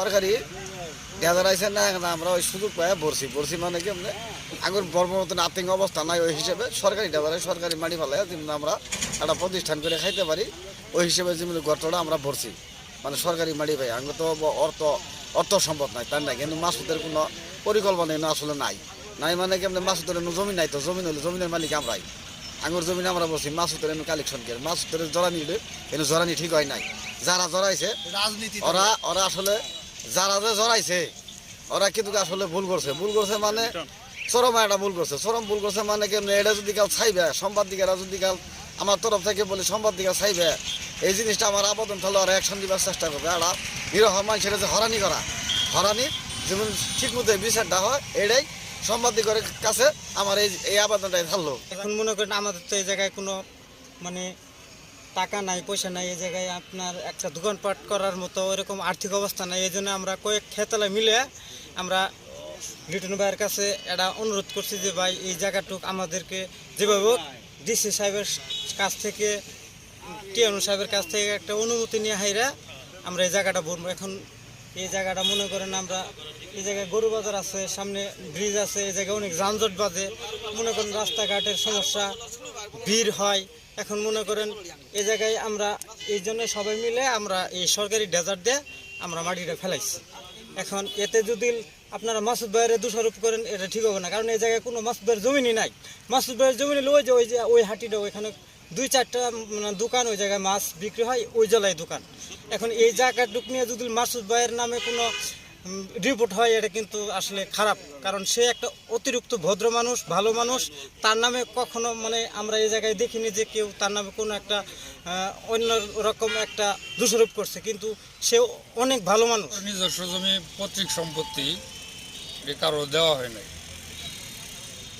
সরকারি ডেজার আইসে না এখন আমরা ওই সুযোগ পাই ভরছি ভরছি মানে কি আমরা আগুন বর্ম মতন আতঙ্ক অবস্থা নাই ওই হিসেবে। সরকারি ডেজারে সরকারি মাটি ফেলায় যেমন আমরা একটা প্রতিষ্ঠান করে খাইতে পারি ওই হিসেবে যেমন গর্তটা আমরা ভরছি মানে সরকারি মাটি পাই আঙ্গ তো অর্থ অর্থ সম্পদ নাই তার নাই। কিন্তু মাসুদের কোনো পরিকল্পনা আসলে নাই। নাই মানে কি আমরা মাসুদের জমি নাই তো জমিন হলে জমিনের মালিক আমরাই। আঙুর জমিনে আমরা বলছি মাসুদের এনে কালেকশন করে। মাসুদের জরানি হলে এনে জরানি ঠিক হয় নাই। যারা জরাইছে রাজনীতি ওরা ওরা আসলে যারা যে জড়াইছে, ওরা কিন্তু আসলে ভুল করছে। ভুল করছে মানে চরম একটা ভুল করছে। চরম ভুল করছে মানে কেমন? এটা যদি কাল চাইবে সম্বাদিকারা যদি কাল আমার তরফ থেকে বলি সম্বাদিকা চাইবে, এই জিনিসটা আমার আবেদন তাহলে ওরা অ্যাকশন দিবার চেষ্টা করবে। আর নিরহ মানুষের যে হরানি করা হরানি যেমন ঠিক মতো বিচারটা হয়, এটাই সম্বাদিকের কাছে আমার এই এই আবেদনটাই থাকল। এখন মনে করেন আমাদের তো এই জায়গায় কোনো মানে টাকা নাই, পয়সা নাই, এই জায়গায় আপনার একটা দোকানপাট করার মতো ওরকম আর্থিক অবস্থা নাই, এই জন্য আমরা কয়েক খেতলা মিলে আমরা লিটন ভাইয়ের কাছে একটা অনুরোধ করছি যে, ভাই, এই জায়গাটুক আমাদেরকে যেভাবে ডিসি সাহেবের কাছ থেকে টিএনু সাহেবের কাছ থেকে একটা অনুমতি নিয়ে হাইরা আমরা এই জায়গাটা বলব এখন এই জায়গাটা মনে করেন আমরা, এই জায়গায় গরু বাজার আছে, সামনে ব্রিজ আছে, এই জায়গায় অনেক যানজট বাজে। মনে করেন রাস্তাঘাটের সমস্যা, ভিড় হয়। এখন মনে করেন এই জায়গায় আমরা এই জন্য সবাই মিলে আমরা এই সরকারি ডেজার্ট দিয়ে আমরা মাটিটা ফেলাইছি। এখন এতে যদি আপনারা মাসুদ ভাইয়ের দোষারোপ করেন, এটা ঠিক হবে না। কারণ এই জায়গায় কোনো মাসুদ ভাইয়ের জমিনই নাই। মাসুদ ভাইয়ের জমিন হলে ওই যে ওই যে, ওই হাটিটা, ওইখানে দুই চারটা মানে দোকান ওই জায়গায় মাছ বিক্রি হয়, ওই জেলায় দোকান। এখন এই জায়গাটুক নিয়ে যদি মাসুদ ভাইয়ের নামে কোনো রিপোর্ট হয়, এটা কিন্তু আসলে খারাপ। কারণ সে একটা অতিরিক্ত ভদ্র মানুষ, ভালো মানুষ। তার নামে কখনো মানে আমরা এই জায়গায় দেখিনি যে কেউ তার নামে কোনো একটা অন্য রকম একটা দোষারোপ করছে। কিন্তু সে অনেক ভালো মানুষ। নিজস্ব জমি, পৈতৃক সম্পত্তি, এটা কারও দেওয়া হয় নাই।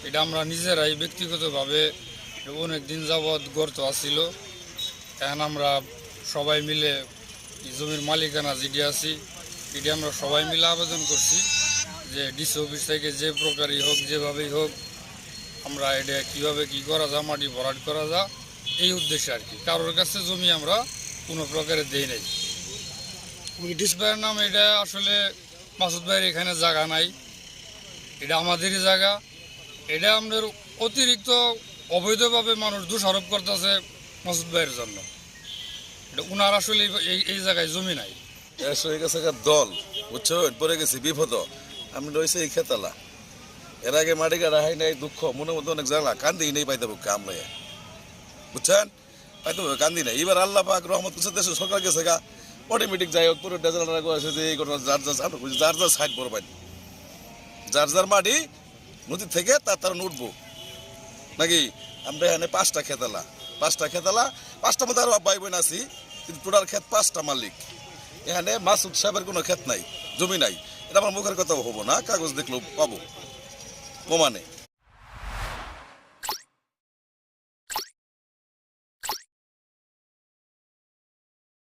এটা আমরা নিজেরাই ব্যক্তিগতভাবে অনেক দিন যাবৎ গর্ত আসছিল এখন আমরা সবাই মিলে জমির মালিকানা যেটি আছি এটি আমরা সবাই মিলে আবেদন করছি যে ডিসি অফিস থেকে যে প্রকারই হোক, যেভাবেই হোক, আমরা এটা কীভাবে কি করা যা মাটি ভরাট করা যা এই উদ্দেশ্যে আর কি। কারোর কাছে জমি আমরা কোনো প্রকারে দেই নাই। ডিস ভাইয়ের নাম, এটা আসলে মাসুদ ভাইয়ের এখানে জায়গা নাই। এটা আমাদেরই জায়গা। এটা আমাদের অতিরিক্ত অবৈধভাবে মানুষ দোষারোপ করতেছে মাসুদ ভাইয়ের জন্য। এটা উনার আসলে এই জায়গায় জমি নাই। এসে হয়ে গেছে দল, বুঝছ? পরে গেছি, বিপদ। আমি রয়েছে এই খেতালা। এর আগে মাটি কাটা হয় নাই, দুঃখ, মনের মধ্যে অনেক জ্বালা। কান্দি নেই পাইতে বুক কামলে বুঝছেন? পাইতে বুক কান্দি নাই। এবার আল্লাহ পাক রহমত করছে, দেশে সরকার গেছে গা। অটোমেটিক যাই হোক, পুরো ডেজালারা করেছে যে এই ঘটনা যার যার যার যার সাইড বড় পাই যার যার মাটি, নদী থেকে তার তার উঠবো। নাকি? আমরা এখানে পাঁচটা খেতালা। পাঁচটা খেতালা পাঁচটা মধ্যে আরও ভাই বোন আছি, কিন্তু টোটাল ক্ষেত পাঁচটা মালিক। এখানে মাসুদ সাহেবের কোনো ক্ষেত নাই, জমি নাই। এটা আমার মুখের কথা হব না, কাগজ দেখলেও পাবো। প্রমাণে।